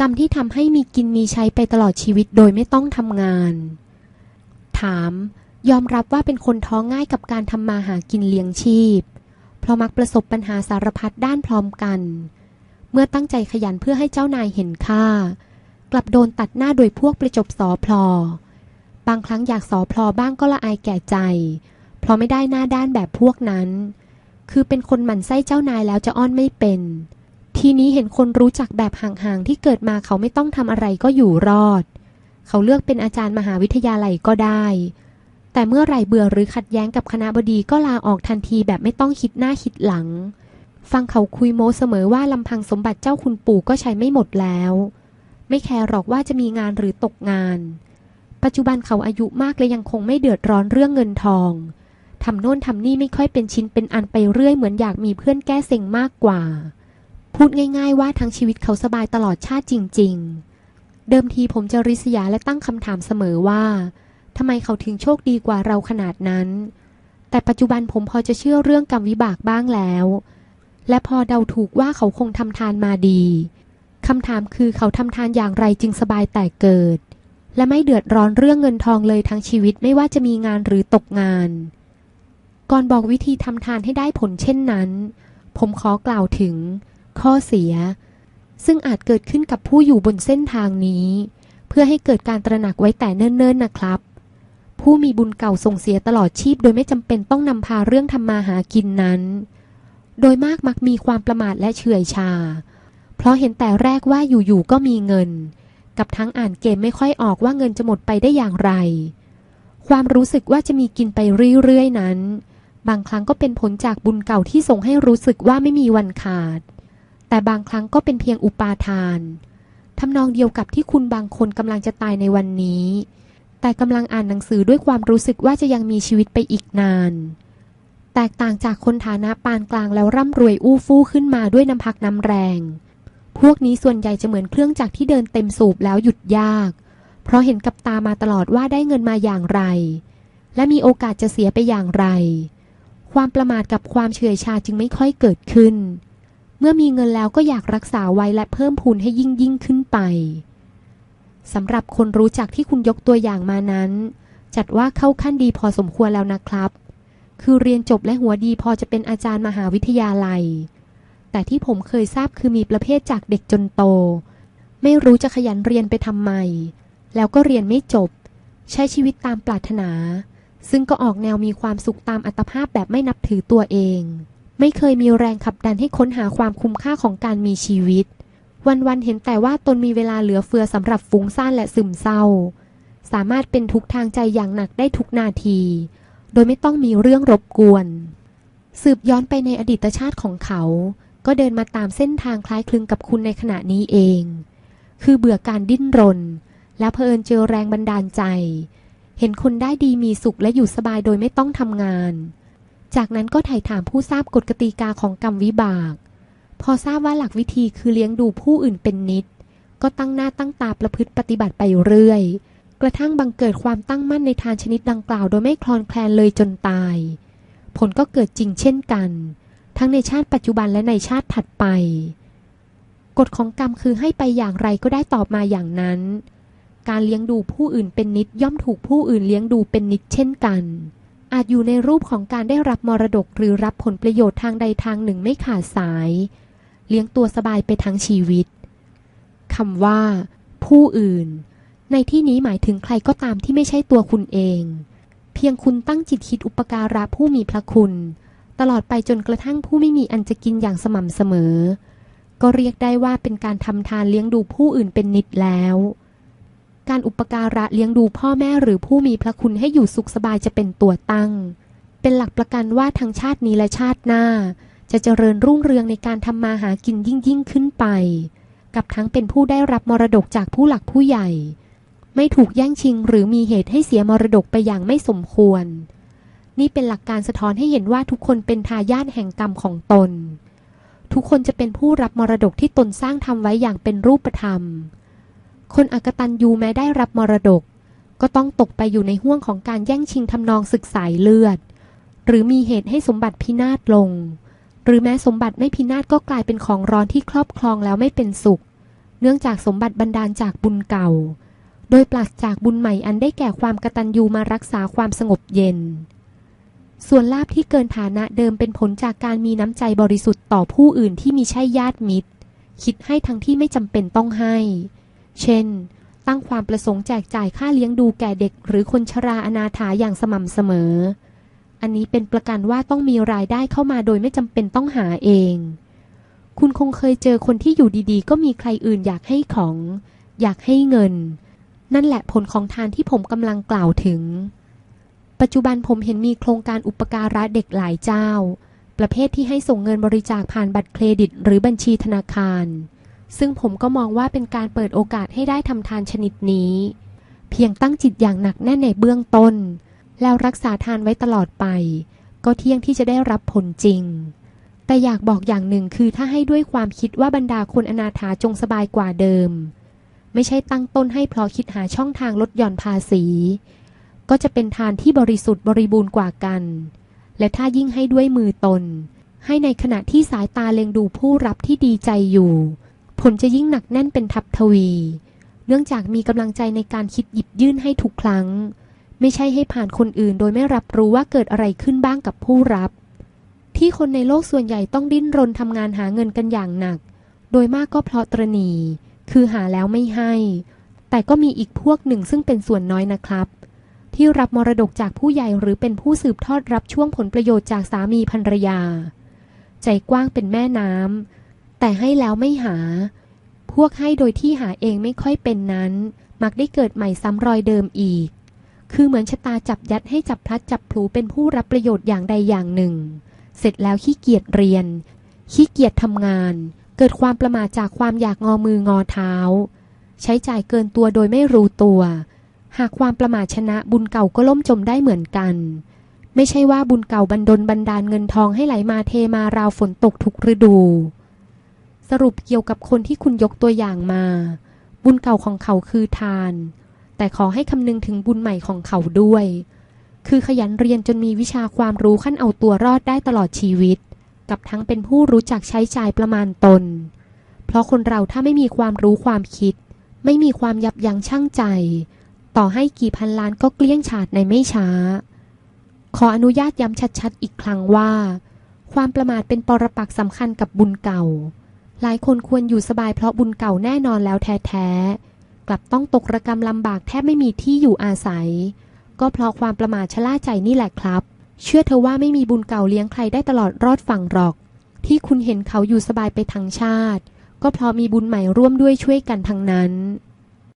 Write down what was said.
กรรมที่ทำให้มีกินมีใช้ไปตลอดชีวิตโดยไม่ต้องทำงาน ถาม ยอมรับว่าเป็นคนท้องง่ายกับการทำมาหากินเลี้ยงชีพ เพราะมักประสบปัญหาสารพัดด้านพร้อมกัน เมื่อตั้งใจขยันเพื่อให้เจ้านายเห็นค่า กลับโดนตัดหน้าโดยพวกประจบสอพลอ บางครั้งอยากสอพลอบ้างก็ละอายแก่ใจ เพราะไม่ได้หน้าด้านแบบพวกนั้น คือเป็นคนหมั่นไส้เจ้านายแล้วจะอ้อนไม่เป็น ทีนี้เห็นคนรู้จักแบบห่างๆที่เกิดมาเขาไม่ต้องทำอะไรก็อยู่รอด เขาเลือกเป็นอาจารย์มหาวิทยาลัยก็ได้ แต่เมื่อไรเบื่อหรือขัดแย้งกับคณะบดีก็ลาออกทันทีแบบไม่ต้องคิดหน้าคิดหลัง ฟังเขาคุยโม้เสมอว่าลำพังสมบัติเจ้าคุณปู่ก็ใช้ไม่หมดแล้ว ไม่แคร์หรอกว่าจะมีงานหรือตกงาน ปัจจุบันเขาอายุมากและยังคงไม่เดือดร้อนเรื่องเงินทองทำโน่นทำนี่ไม่ค่อยเป็นชิ้นเป็นอันไปเรื่อยเหมือนอยากมีเพื่อนแก้เซ็งมากกว่า พูดง่ายๆว่าทั้งชีวิตเขาสบายตลอดชาติจริง ๆ เดิมทีผมจะริษยาและตั้งคำถามเสมอว่าทำไมเขาถึงโชคดีกว่าเราขนาดนั้น แต่ปัจจุบันผมพอจะเชื่อเรื่องกรรมวิบากบ้างแล้ว และพอเดาถูกว่าเขาคงทำทานมาดีคำถามคือเขาทำทานอย่างไรจึงสบายแต่เกิด และไม่เดือดร้อนเรื่องเงินทองเลยทั้งชีวิตไม่ว่าจะมีงานหรือตกงาน ก่อนบอกวิธีทำทานให้ได้ผลเช่นนั้น ผมขอกล่าวถึง ข้อเสีย ซึ่งอาจเกิดขึ้นกับผู้อยู่บนเส้นทางนี้ เพื่อให้เกิดการตระหนักไว้แต่เนิ่นๆนะครับ ผู้มีบุญเก่าส่งเสียตลอดชีพโดยไม่จำเป็นต้องนำพาเรื่องทำมาหากินนั้น โดยมากมักมีความประมาทและเฉื่อยชา เพราะเห็นแต่แรกว่าอยู่ๆก็มีเงิน กับทั้งอ่านเกมไม่ค่อยออกว่าเงินจะหมดไปได้อย่างไร ความรู้สึกว่าจะมีกินไปเรื่อยๆนั้นบางครั้งก็เป็นผลจากบุญเก่าที่ส่งให้รู้สึกว่าไม่มีวันขาด แต่บางครั้งก็เป็นเพียงอุปาทานทำนองเดียวกับที่คุณบางคนกำลังจะตายในวันนี้ แต่กำลังอ่านหนังสือด้วยความรู้สึกว่าจะยังมีชีวิตไปอีกนาน แตกต่างจากคนฐานะปานกลางแล้วร่ำรวยอู้ฟู่ขึ้นมาด้วยน้ำพักน้ำแรง พวกนี้ส่วนใหญ่จะเหมือนเครื่องจักรที่เดินเต็มสูบแล้วหยุดยาก เพราะเห็นกับตามาตลอดว่าได้เงินมาอย่างไร และมีโอกาสจะเสียไปอย่างไร ความประมาทกับความเฉื่อยชาจึงไม่ค่อยเกิดขึ้น เมื่อมีเงินแล้วก็อยากรักษาไว้และเพิ่มพูนให้ยิ่งยิ่งขึ้นไปสำหรับคนรู้จักที่คุณยกตัวอย่างมานั้น จัดว่าเข้าขั้นดีพอสมควรแล้วนะครับ คือเรียนจบและหัวดีพอจะเป็นอาจารย์มหาวิทยาลัย แต่ที่ผมเคยทราบคือมีประเภทจากเด็กจนโต ไม่รู้จะขยันเรียนไปทำไม แล้วก็เรียนไม่จบ ใช้ชีวิตตามปรารถนา ซึ่งก็ออกแนวมีความสุขตามอัตภาพแบบไม่นับถือตัวเอง ไม่เคยมีแรงขับดันให้ค้นหาความคุ้มค่าของการมีชีวิต วันๆเห็นแต่ว่าตนมีเวลาเหลือเฟือสำหรับฟุ้งซ่านและซึมเศร้า สามารถเป็นทุกทางใจอย่างหนักได้ทุกนาที โดยไม่ต้องมีเรื่องรบกวน สืบย้อนไปในอดีตชาติของเขา ก็เดินมาตามเส้นทางคล้ายคลึงกับคุณในขณะนี้เอง คือเบื่อการดิ้นรน และเพลินเจอแรงบันดาลใจ เห็นคนได้ดีมีสุขและอยู่สบายโดยไม่ต้องทำงาน จากนั้นก็ไถ่ถามผู้ทราบกฎกติกาของกรรมวิบาก พอทราบว่าหลักวิธีคือเลี้ยงดูผู้อื่นเป็นนิด ก็ตั้งหน้าตั้งตาประพฤติปฏิบัติไปเรื่อย กระทั่งบังเกิดความตั้งมั่นในทานชนิดดังกล่าวโดยไม่คลอนแคลนเลยจนตาย ผลก็เกิดจริงเช่นกัน ทั้งในชาติปัจจุบันและในชาติถัดไป กฎของกรรมคือให้ไปอย่างไรก็ได้ตอบมาอย่างนั้น การเลี้ยงดูผู้อื่นเป็นนิดย่อมถูกผู้อื่นเลี้ยงดูเป็นนิดเช่นกัน อาจอยู่ในรูปของการได้รับมรดกหรือรับผลประโยชน์ทางใดทางหนึ่งไม่ขาดสาย เลี้ยงตัวสบายไปทั้งชีวิตคำว่า ผู้อื่น ในที่นี้หมายถึงใครก็ตามที่ไม่ใช่ตัวคุณเอง เพียงคุณตั้งจิตคิดอุปการะผู้มีพระคุณ ตลอดไปจนกระทั่งผู้ไม่มีอันจะกินอย่างสม่ำเสมอ ก็เรียกได้ว่าเป็นการทำทานเลี้ยงดูผู้อื่นเป็นนิดแล้ว การอุปการะเลี้ยงดูพ่อแม่หรือผู้มีพระคุณให้อยู่สุขสบายจะเป็นตัวตั้ง เป็นหลักประกันว่าทั้งชาตินี้และชาติหน้า จะเจริญรุ่งเรืองในการทำมาหากินยิ่งยิ่งขึ้นไป กับทั้งเป็นผู้ได้รับมรดกจากผู้หลักผู้ใหญ่ ไม่ถูกแย่งชิงหรือมีเหตุให้เสียมรดกไปอย่างไม่สมควร นี่เป็นหลักการสะท้อนให้เห็นว่าทุกคนเป็นทายาทแห่งกรรมของตน ทุกคนจะเป็นผู้รับมรดกที่ตนสร้างทำไว้อย่างเป็นรูปธรรม คนอกตันยูแม้ได้รับมรดก ก็ต้องตกไปอยู่ในห่วงของการแย่งชิงทำนองศึกสายเลือด หรือมีเหตุให้สมบัติพินาศลง หรือแม้สมบัติไม่พินาศก็กลายเป็นของร้อนที่ครอบครองแล้วไม่เป็นสุข เนื่องจากสมบัติบันดาลจากบุญเก่า โดยปราศจากบุญใหม่อันได้แก่ความกตัญญูมารักษาความสงบเย็น ส่วนลาบที่เกินฐานะเดิมเป็นผลจากการมีน้ำใจบริสุทธิ์ต่อผู้อื่นที่มีใช่ญาติมิตร คิดให้ทั้งที่ไม่จำเป็นต้องให้ เช่น ตั้งความประสงค์แจกจ่ายค่าเลี้ยงดูแก่เด็ก หรือคนชราอนาถาอย่างสม่ำเสมอ อันนี้เป็นประกันว่าต้องมีรายได้เข้ามาโดยไม่จำเป็นต้องหาเอง คุณคงเคยเจอคนที่อยู่ดีๆ ก็มีใครอื่นอยากให้ของ อยากให้เงิน นั่นแหละผลของทานที่ผมกำลังกล่าวถึง ปัจจุบันผมเห็นมีโครงการอุปการะเด็กหลายเจ้า ประเภทที่ให้ส่งเงินบริจาคผ่านบัตรเครดิต หรือบัญชีธนาคาร ซึ่งผมก็มองว่าเป็นการเปิดโอกาสให้ได้ทำทานชนิดนี้ เพียงตั้งจิตอย่างหนักแน่นในเบื้องต้น แล้วรักษาทานไว้ตลอดไป ก็เที่ยงที่จะได้รับผลจริง แต่อยากบอกอย่างหนึ่งคือถ้าให้ด้วยความคิดว่าบรรดาคนอนาถาจงสบายกว่าเดิม ไม่ใช่ตั้งต้นให้เพราะคิดหาช่องทางลดหย่อนภาษี ก็จะเป็นทานที่บริสุทธิ์บริบูรณ์กว่ากัน และถ้ายิ่งให้ด้วยมือตน ให้ในขณะที่สายตาเล็งดูผู้รับที่ดีใจอยู่ ผลจะยิ่งหนักแน่นเป็นทับทวี เนื่องจากมีกำลังใจในการคิดหยิบยื่นให้ทุกครั้ง ไม่ใช่ให้ผ่านคนอื่นโดยไม่รับรู้ว่าเกิดอะไรขึ้นบ้างกับผู้รับ ที่คนในโลกส่วนใหญ่ต้องดิ้นรนทำงานหาเงินกันอย่างหนัก โดยมากก็เพราะตรณี คือหาแล้วไม่ให้ แต่ก็มีอีกพวกหนึ่งซึ่งเป็นส่วนน้อยนะครับ ที่รับมรดกจากผู้ใหญ่หรือเป็นผู้สืบทอดรับช่วงผลประโยชน์จากสามีภรรยา ใจกว้างเป็นแม่น้ำ แต่ให้แล้วไม่หา พวกให้โดยที่หาเองไม่ค่อยเป็นนั้น มักได้เกิดใหม่ซ้ำรอยเดิมอีก คือเหมือนชะตาจับยัดให้จับพลัดจับพลูเป็นผู้รับประโยชน์อย่างใดอย่างหนึ่ง เสร็จแล้วขี้เกียจเรียน ขี้เกียจทำงาน เกิดความประมาทจากความอยากงอมืองอเท้า ใช้จ่ายเกินตัวโดยไม่รู้ตัว หากความประมาทชนะบุญเก่าก็ล่มจมได้เหมือนกันไม่ใช่ว่าบุญเก่าบันดลบันดาลเงินทองให้ไหลมาเทมาราวฝนตกทุกฤดู สรุปเกี่ยวกับคนที่คุณยกตัวอย่างมา บุญเก่าของเขาคือทาน แต่ขอให้คำนึงถึงบุญใหม่ของเขาด้วย คือขยันเรียนจนมีวิชาความรู้ขั้นเอาตัวรอดได้ตลอดชีวิต กับทั้งเป็นผู้รู้จักใช้จ่ายประมาณตน เพราะคนเราถ้าไม่มีความรู้ความคิด ไม่มีความยับยั้งชั่งใจ ต่อให้กี่พันล้านก็เกลี้ยงฉาดในไม่ช้า ขออนุญาตย้ำชัดๆ อีกครั้งว่า ความประมาทเป็นปรปักษ์สำคัญกับบุญเก่า หลายคนควรอยู่สบายเพราะบุญเก่าแน่นอนแล้วแท้ๆ กลับต้องตกระกรรมลำบากแทบไม่มีที่อยู่อาศัย ก็เพราะความประมาทชะล่าใจนี่แหละครับ เชื่อเธอว่าไม่มีบุญเก่าเลี้ยงใครได้ตลอดรอดฝั่งหรอก ที่คุณเห็นเขาอยู่สบายไปทั้งชาติ ก็เพราะมีบุญใหม่ร่วมด้วยช่วยกันทั้งนั้น